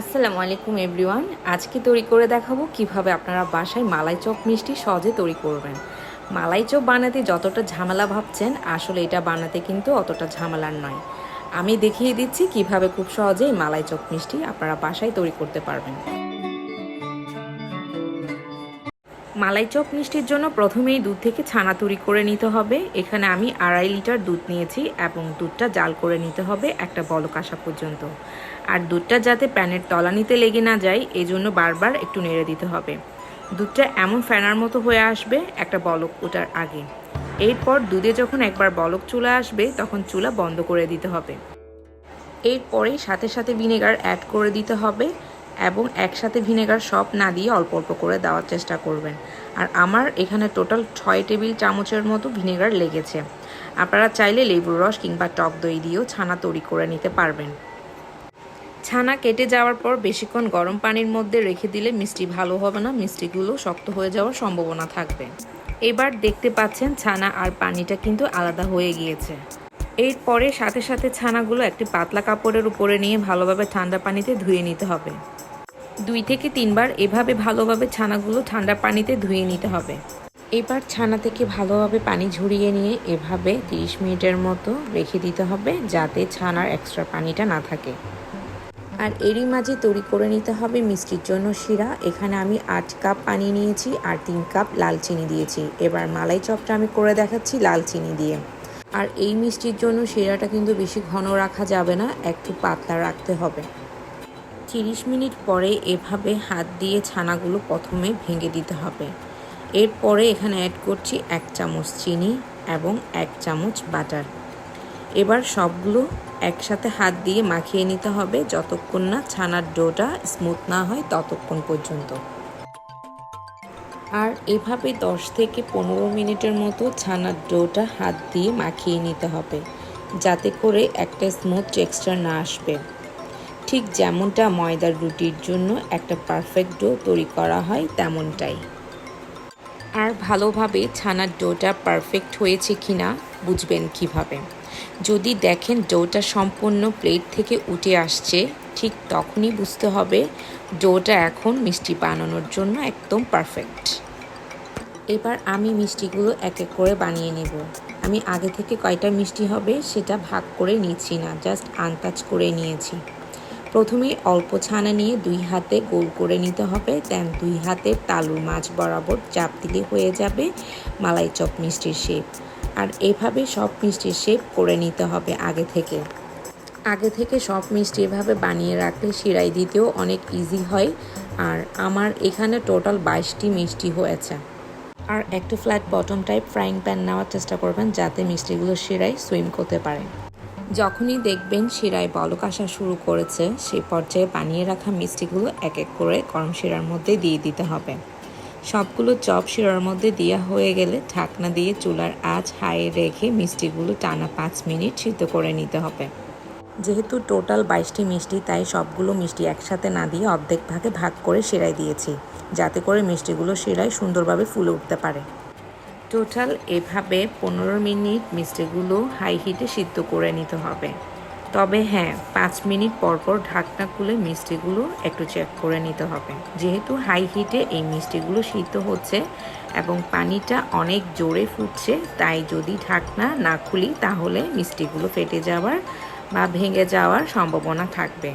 আসসালামু আলাইকুম, এভরিওয়ান। আজকে তৈরি করে দেখাবো কীভাবে আপনারা বাসায় মালাই চপ মিষ্টি সহজে তৈরি করবেন। মালাই চপ বানাতে যতটা ঝামেলা ভাবছেন, আসলে এটা বানাতে কিন্তু অতটা ঝামেলার নয়। আমি দেখিয়ে দিচ্ছি কীভাবে খুব সহজেই মালাই চপ মিষ্টি আপনারা বাসায় তৈরি করতে পারবেন। মালাই চপ মিষ্টির জন্য প্রথমেই দুধ থেকে ছানা তৈরি করে নিতে হবে। এখানে আমি আড়াই লিটার দুধ নিয়েছি এবং দুধটা জাল করে নিতে হবে একটা বলক আসা পর্যন্ত। আর দুধটা যাতে প্যানের তলানিতে লেগে না যায় এই জন্য বারবার একটু নেড়ে দিতে হবে। দুধটা এমন ফেনার মতো হয়ে আসবে একটা বলক ওঠার আগে। এরপর দুধে যখন একবার বলক চলে আসবে, তখন চুলা বন্ধ করে দিতে হবে। এরপরেই সাথে সাথে ভিনেগার অ্যাড করে দিতে হবে। এবং একসাথে ভিনেগার সব না দিয়ে অল্প অল্প করে দেওয়ার চেষ্টা করবেন। আর আমার এখানে টোটাল ছয় টেবিল চামচের মতো ভিনেগার লেগেছে। আপনারা চাইলে লেবুর রস কিংবা টক দই দিয়েও ছানা তৈরি করে নিতে পারবেন। ছানা কেটে যাওয়ার পর বেশিক্ষণ গরম পানির মধ্যে রেখে দিলে মিষ্টি ভালো হবে না, মিষ্টিগুলো শক্ত হয়ে যাওয়ার সম্ভাবনা থাকবে। এবার দেখতে পাচ্ছেন ছানা আর পানিটা কিন্তু আলাদা হয়ে গিয়েছে। এরপরে সাথে সাথে ছানাগুলো একটি পাতলা কাপড়ের উপরে নিয়ে ভালোভাবে ঠান্ডা পানিতে ধুয়ে নিতে হবে। দুই থেকে তিনবার এভাবে ভালোভাবে ছানাগুলো ঠান্ডা পানিতে ধুয়ে নিতে হবে। এবার ছানা থেকে ভালোভাবে পানি ঝরিয়ে নিয়ে এভাবে 30 মিনিটের মতো রেখে দিতে হবে যাতে ছানার এক্সট্রা পানিটা না থাকে। আর এরই মাঝে তৈরি করে নিতে হবে মিষ্টির জন্য শিরা। এখানে আমি আট কাপ পানি নিয়েছি আর তিন কাপ লাল চিনি দিয়েছি। এবার মালাই চপটা আমি করে দেখাচ্ছি লাল চিনি দিয়ে। আর এই মিষ্টির জন্য শিরাটা কিন্তু বেশি ঘন রাখা যাবে না, একটু পাতলা রাখতে হবে। তিরিশ মিনিট পরে এভাবে হাত দিয়ে ছানাগুলো প্রথমে ভেঙে দিতে হবে। এরপরে এখানে অ্যাড করছি এক চামচ চিনি এবং এক চামচ বাটার এবার সবগুলো একসাথে হাত দিয়ে মাখিয়ে নিতে হবে যতক্ষণ না ছানার ডোটা স্মুথ না হয় ততক্ষণ পর্যন্ত। আর এভাবে 10 থেকে পনেরো মিনিটের মতো ছানার ডোটা হাত দিয়ে মাখিয়ে নিতে হবে, যাতে করে একটা স্মুথ টেক্সচার না আসবে। ঠিক যেমনটা ময়দার রুটির জন্য একটা পারফেক্ট ডো তৈরি করা হয় তেমনটাই। আর ভালোভাবে ছানার ডোটা পারফেক্ট হয়েছে কি না বুঝবেন কীভাবে। যদি দেখেন ডোটা সম্পূর্ণ প্লেট থেকে উঠে আসছে, ঠিক তখনই বুঝতে হবে ডোটা এখন মিষ্টি বানানোর জন্য একদম পারফেক্ট এবার আমি মিষ্টিগুলো এক এক করে বানিয়ে নেব। আমি আগে থেকে কয়টা মিষ্টি হবে সেটা ভাগ করে নিচ্ছি না জাস্ট আন্দাজ করে নিয়েছি। প্রথমেই অল্প ছানা নিয়ে দুই হাতে গোল করে নিতে হবে। দেন দুই হাতে তালুর মাছ বরাবর চাপ দিলে হয়ে যাবে মালাই চপ মিষ্টির শেপ। আর এভাবে সব মিষ্টির শেপ করে নিতে হবে আগে থেকে। আগে থেকে সব মিষ্টি এভাবে বানিয়ে রাখলে শিরাই দিতেও অনেক ইজি হয়। আর আমার এখানে টোটাল বাইশটি মিষ্টি হয়েছে। আর একটু flat bottom type frying pan নেওয়ার চেষ্টা করবেন যাতে মিষ্টিগুলো শিরায় সুইম করতে পারে। যখনই দেখবেন শিরায় বলক আসা শুরু করেছে সেই পর্যায়ে বানিয়ে রাখা মিষ্টিগুলো এক এক করে গরম শিরার মধ্যে দিয়ে দিতে হবে। সবগুলো চপ শিরার মধ্যে দেওয়া হয়ে গেলে ঢাকনা দিয়ে চুলার আঁচ হাই রেখে মিষ্টিগুলো টানা পাঁচ মিনিট সিদ্ধ করে নিতে হবে। যেহেতু টোটাল বাইশটি মিষ্টি, তাই সবগুলো মিষ্টি একসাথে না দিয়ে অর্ধেক ভাগে ভাগ করে শিরায় দিয়েছি, যাতে করে মিষ্টিগুলো শিরায় সুন্দরভাবে ফুলে উঠতে পারে। টোটাল এভাবে পনেরো মিনিট মিষ্টিগুলো হাই হিটে সিদ্ধ করে নিতে হবে। তবে হ্যাঁ পাঁচ মিনিট পর পর ঢাকনা খুলে মিষ্টিগুলো একটু চেক করে নিতে হবে। যেহেতু হাই হিটে এই মিষ্টিগুলো সিদ্ধ হচ্ছে এবং পানিটা অনেক জোরে ফুটছে, তাই যদি ঢাকনা না খুলি তাহলে মিষ্টিগুলো ফেটে যাওয়ার বা ভেঙে যাওয়ার সম্ভাবনা থাকবে।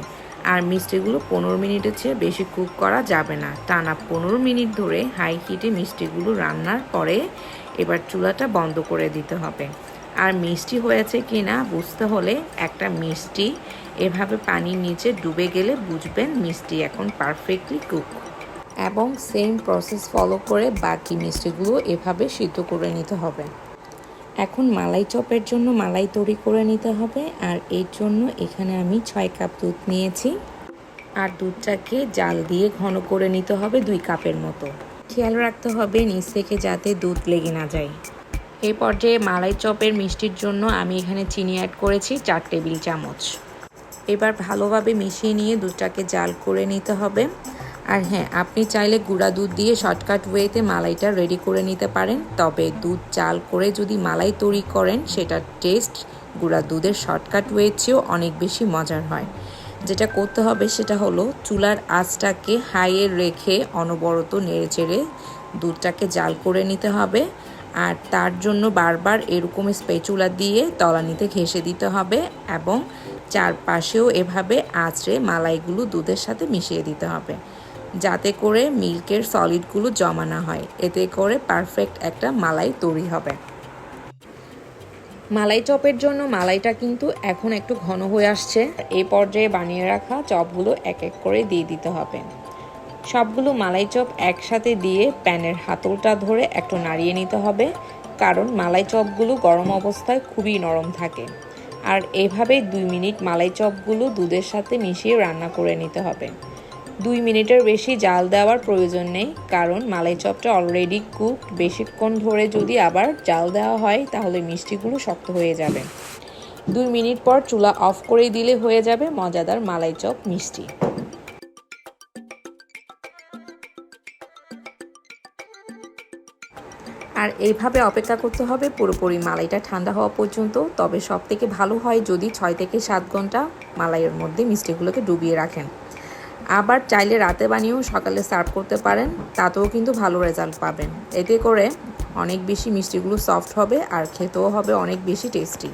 আর মিষ্টিগুলো পনেরো মিনিটের চেয়ে বেশি কুক করা যাবে না। টানা পনেরো মিনিট ধরে হাই হিটে মিষ্টিগুলো রান্নার পরে এবার চুলাটা বন্ধ করে দিতে হবে। আর মিষ্টি হয়েছে কি না বুঝতে হলে একটা মিষ্টি এভাবে পানির নিচে ডুবে গেলে বুঝবেন মিষ্টি এখন পারফেক্টলি কুক এবং সেম প্রসেস ফলো করে বাকি মিষ্টিগুলো এভাবে সিদ্ধ করে নিতে হবে। এখন মালাই চপের জন্য মালাই তৈরি করে নিতে হবে। আর এর জন্য এখানে আমি ছয় কাপ দুধ নিয়েছি। আর দুধটাকে জাল দিয়ে ঘন করে নিতে হবে দুই কাপের মতো। খেয়াল রাখতে হবে নিচ থেকে যাতে দুধ লেগে না যায়। এই পর্যায়ে মালাই চপের মিষ্টির জন্য আমি এখানে চিনি অ্যাড করেছি চার টেবিল চামচ। এবার ভালোভাবে মিশিয়ে নিয়ে দুধটাকে জাল করে নিতে হবে। আর হ্যাঁ আপনি চাইলে গুঁড়া দুধ দিয়ে শর্টকাট ওয়েতে মালাইটা রেডি করে নিতে পারেন। তবে দুধ চাল করে যদি মালাই তৈরি করেন, সেটার টেস্ট গুঁড়া দুধের শর্টকাট ওয়ের চেয়েও অনেক বেশি মজার হয়। যেটা করতে হবে সেটা হলো চুলার আঁচটাকে হাইয়ে রেখে অনবরত নেড়েচেড়ে দুধটাকে জাল করে নিতে হবে। আর তার জন্য বারবার এরকম স্পেচুলা দিয়ে তলানিতে ঘেঁষে দিতে হবে এবং চারপাশেও এভাবে আঁচড়ে মালাইগুলো দুধের সাথে মিশিয়ে দিতে হবে। যাতে করে মিল্কের সলিডগুলো জমা না হয়। এতে করে পারফেক্ট একটা মালাই তৈরি হবে। মালাই চপের জন্য মালাইটা কিন্তু এখন একটু ঘন হয়ে আসছে। এই পর্যায়ে বানিয়ে রাখা চপগুলো এক এক করে দিয়ে দিতে হবে। সবগুলো মালাই চপ একসাথে দিয়ে প্যানের হাতলটা ধরে একটু নাড়িয়ে নিতে হবে, কারণ মালাই চপগুলো গরম অবস্থায় খুবই নরম থাকে। আর এভাবেই দুই মিনিট মালাই চপগুলো দুধের সাথে মিশিয়ে রান্না করে নিতে হবে। দুই মিনিটের বেশি জাল দেওয়ার প্রয়োজন নেই, কারণ মালাই চপটা অলরেডি কুক বেশিক্ষণ ধরে যদি আবার জাল দেওয়া হয়, তাহলে মিষ্টিগুলো শক্ত হয়ে যাবে। দুই মিনিট পর চুলা অফ করে দিলে হয়ে যাবে মজাদার মালাই চপ মিষ্টি। আর এইভাবে অপেক্ষা করতে হবে, পুরোপুরি মালাইটা ঠান্ডা হওয়া পর্যন্ত। তবে সব থেকে ভালো হয় যদি ছয় থেকে সাত ঘণ্টা মালাইয়ের মধ্যে মিষ্টিগুলোকে ডুবিয়ে রাখেন। আবার চাইলে রাতে বানিয়েও সকালে সার্ভ করতে পারেন, তাতেও কিন্তু ভালো রেজাল্ট পাবেন। এতে করে অনেক বেশি মিষ্টিগুলো সফট হবে আর খেতেও হবে অনেক বেশি টেস্টি।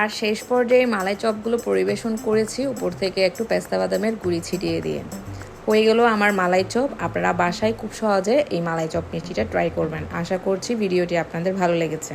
আর শেষ পর্যায়ে মালাই চপগুলো পরিবেশন করেছি উপর থেকে একটু পেস্তা বাদামের গুঁড়ি ছিটিয়ে দিয়ে। হয়ে গেল আমার মালাই চপ। আপনারা বাসায় খুব সহজে এই মালাই চপ মিষ্টিটা ট্রাই করবেন। আশা করছি ভিডিওটি আপনাদের ভালো লেগেছে।